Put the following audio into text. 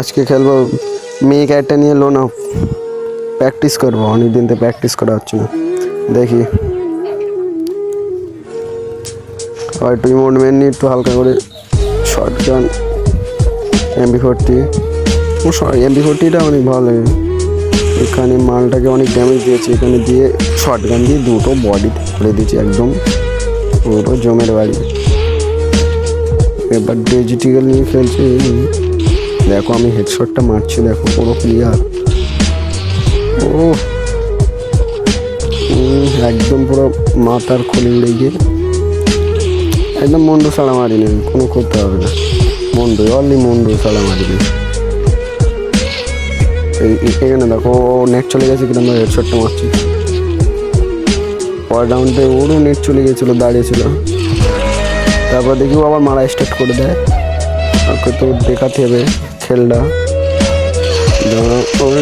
আজকে খেলব, মেয়ে ক্যারেক্টার নিয়ে লোন অফ প্র্যাকটিস করব অনেক দিন তো প্র্যাকটিস করা হচ্ছে না। দেখি। আর একটু ইমোট মেন নিয়ে একটু হালকা করে short gun M B forty MB ফোরটিটা অনেক ভালো লাগে। এখানে মালটাকে অনেক ড্যামেজ দিয়েছে, এখানে দিয়ে শর্ট গান দিয়ে দুটো বডি করে দিয়েছে একদম। পুরো জমের বাড়ি। এবার ডিজিটাল নিয়ে খেলছে। দেখো, আমি হেডশটটা মারছি, দেখো, পুরো ক্লিয়ার ও একদম পুরো মাথার খুলে উড়ে একদম মন্ডু সালা মারিনি কোনো করতে হবে না। মন্ডু অনলি মন্ডু সালা মারিনি এখানে দেখো নেট চলে গেছে কিরম হেডশটটা মারছি। পরের রাউন্ডে ওরও নেট চলে গেছিল, দাঁড়িয়েছিল। তারপর দেখি ও আবার মারা স্টার্ট করে দেয়। তো দেখাতে হবে। ওর